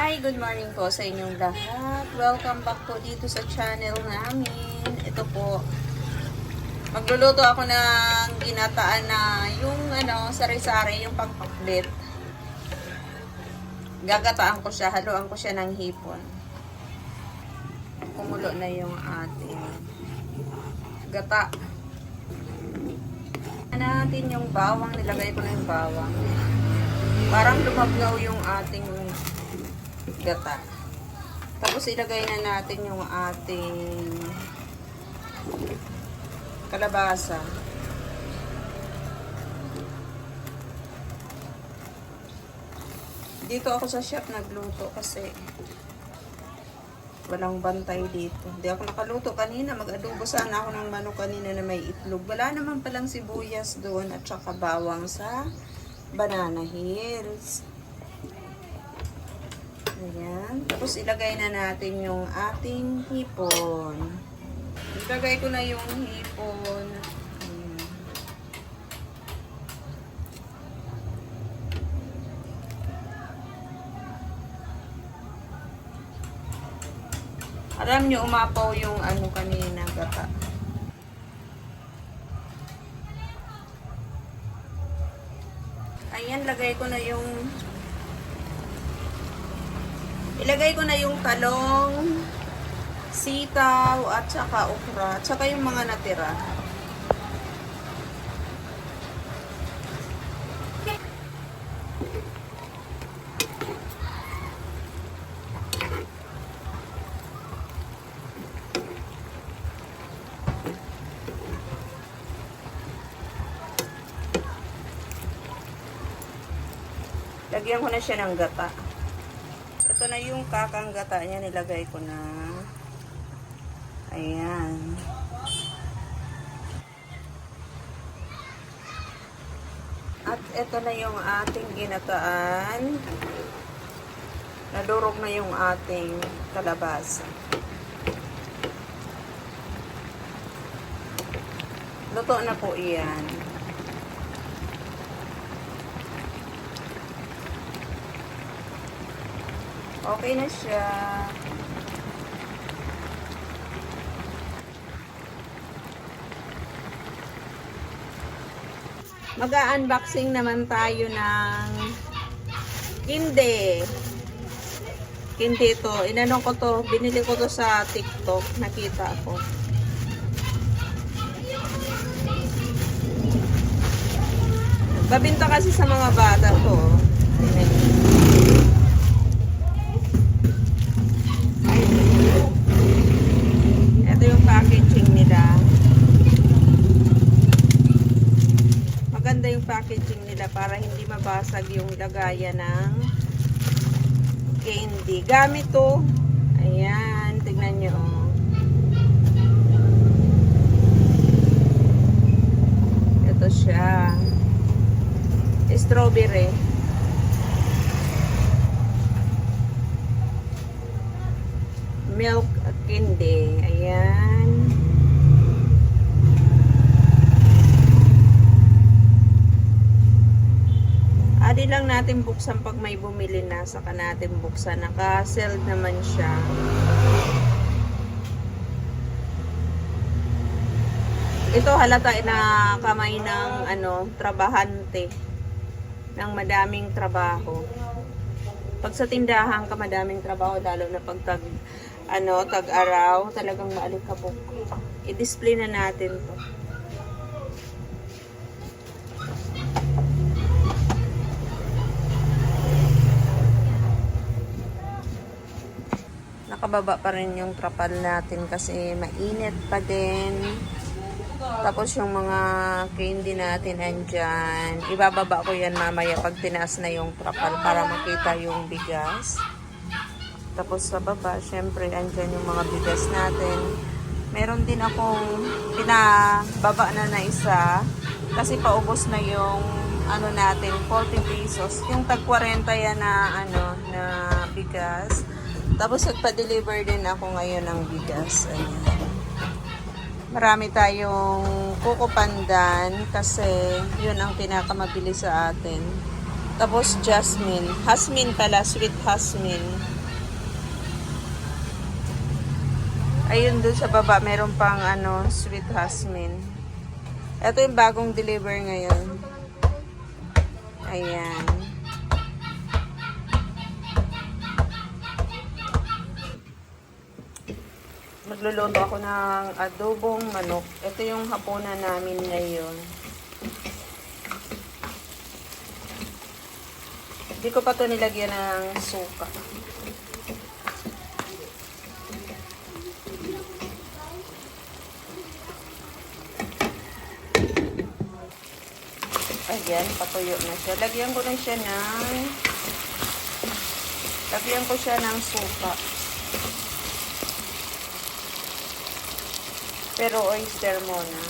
Hi, good morning po sa inyong lahat. Welcome back po dito sa channel namin. Ito po, magluluto ako ng ginataan na yung ano, sari-sari, yung pangpakbit. Gagataan ko siya, haluan ko siya ng hipon. Kumulo na yung ating gata. Natin yung bawang, nilagay ko na yung bawang. Parang lumablaw yung ating gata. Tapos ilagay na natin yung ating kalabasa. Dito ako sa shop nagluto kasi walang bantay dito. Hindi ako nakaluto kanina. Mag-adobo sana ako ng manok kanina na may itlog. Wala naman palang sibuyas doon at saka bawang sa banana hills. Ayan. Tapos ilagay na natin yung ating hipon. Ilagay ko na yung hipon. Alam nyo, umapaw yung ano kanina, gata. Ayan, lagay ko na yung Ilagay ko na yung talong, sitaw, at saka okra, at saka yung mga natira. Lagyan ko na siya ng gata. Ito na yung kakang gata niya. Nilagay ko na. Ayan. At ito na yung ating ginataan. Nadurog na yung ating kalabasa. Luto na po iyan. Okay na siya. Mag-unboxing naman tayo ng kinde. Kinde to. Inano ko to. Binili ko to sa TikTok. Nakita ko. Babinta kasi sa mga bata to. Tingnan niyo. Ito yung packaging nila. Maganda yung packaging nila para hindi mabasag yung lagayan ng candy. Gamit to. Ayan, tignan nyo. oh. Ito siya. Strawberry. milk candy. Ayan. Adi lang natin buksan pag may bumili na. Saka natin buksan. Naka-sealed naman siya. Ito halata na kamay ng ano, trabahante ng madaming trabaho. Pag sa tindahan ka madaming trabaho lalo na pag tag ano, tag-araw, talagang maalikabok. I-display na natin to. Nakababa pa rin yung trapal natin kasi mainit pa din. Tapos yung mga candy natin andyan. Ibababa ko yan mamaya pag tinaas na yung trapal para makita yung bigas. Tapos sa baba, syempre, andyan yung mga bigas natin. Meron din akong pinababa na na isa kasi paubos na yung ano natin, 40 pesos. Yung tag 40 yan na ano, na bigas. Tapos nagpa-deliver din ako ngayon ng bigas. Ayan. Marami tayong kukupandan kasi yun ang pinakamabili sa atin. Tapos jasmine. Hasmin pala, sweet hasmin. Ayun doon sa baba, meron pang ano, sweet jasmine. Ito yung bagong deliver ngayon. Ayan. Magluluto ako ng adobong manok. Ito yung hapunan namin ngayon. Hindi ko pa to nilagyan ng suka. Ayan, patuyo na siya. Lagyan ko na siya ng lagyan ko siya ng suka. Pero oyster muna.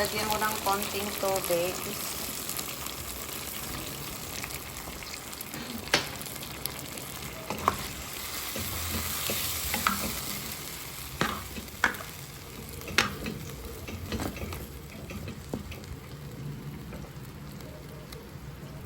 Lagyan ko ng konting tubig.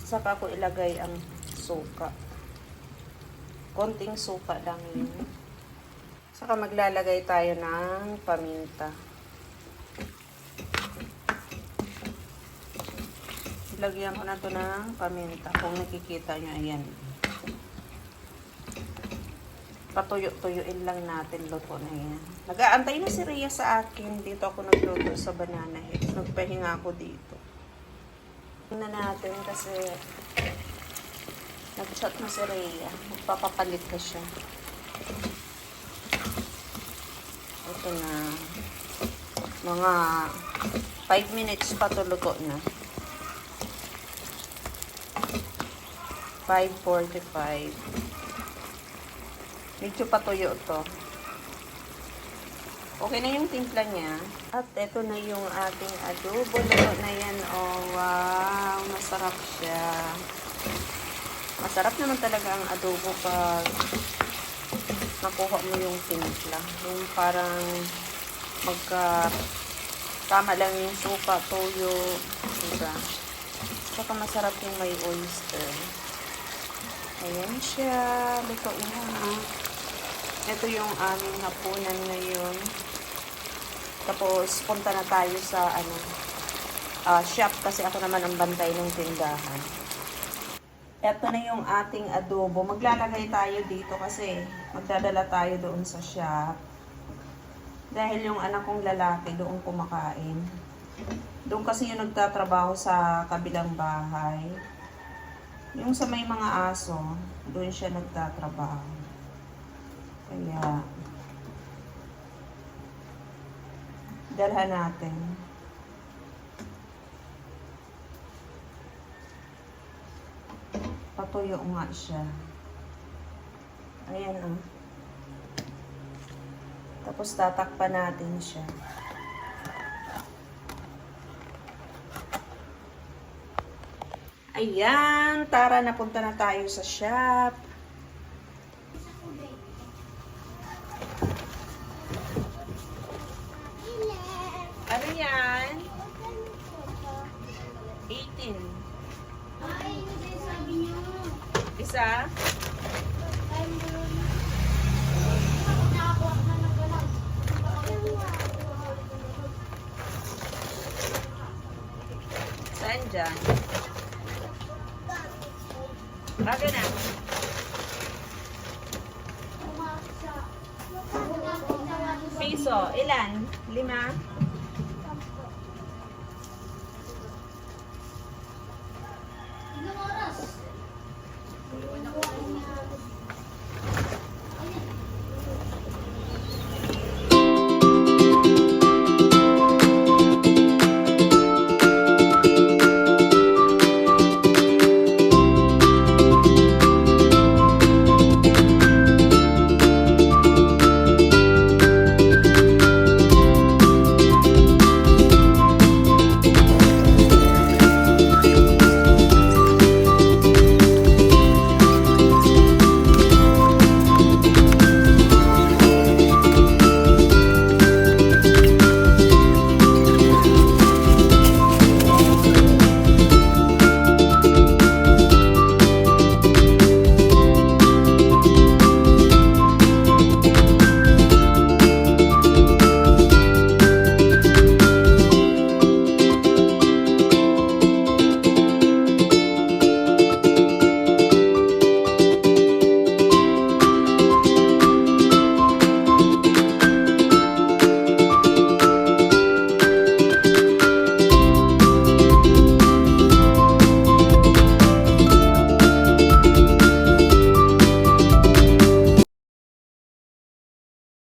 Saka ko ilagay ang suka. Konting suka lang yun. Saka maglalagay tayo ng paminta. Lagyan ko na to ng paminta. Kung nakikita nyo, ayan. Patuyo-tuyuin lang natin luto na yan. Nag-aantay na si Rhea sa akin. Dito ako nagluto sa banana heads. Nagpahinga ako dito. Tingnan natin kasi nag-chat na si Rhea. Magpapapalit na siya. Ito na. Mga 5 minutes pa to luto na. 5.45 Medyo patuyo to. Okay na yung timpla niya. At ito na yung ating adobo. Luto na yan. Oh, wow. Masarap siya. Masarap naman talaga ang adobo pag nakuha mo yung timpla. Yung parang magka tama lang yung suka, toyo, diba? Saka masarap yung may oyster. Ayan siya. Luto na. Ito yung aming hapunan ngayon. Tapos, punta na tayo sa ano, ah, shop kasi ako naman ang bantay ng tindahan. Ito na yung ating adobo. Maglalagay tayo dito kasi magdadala tayo doon sa shop. Dahil yung anak kong lalaki doon kumakain. Doon kasi yung nagtatrabaho sa kabilang bahay. Yung sa may mga aso, doon siya nagtatrabaho. Kaya, dalhan natin. Patuyo nga siya. Ayan oh. Tapos tatakpan natin siya. Ayan, tara napunta na tayo sa shop. Ano yan? Isa? Saan dyan? Baga na. Piso. Ilan? Lima?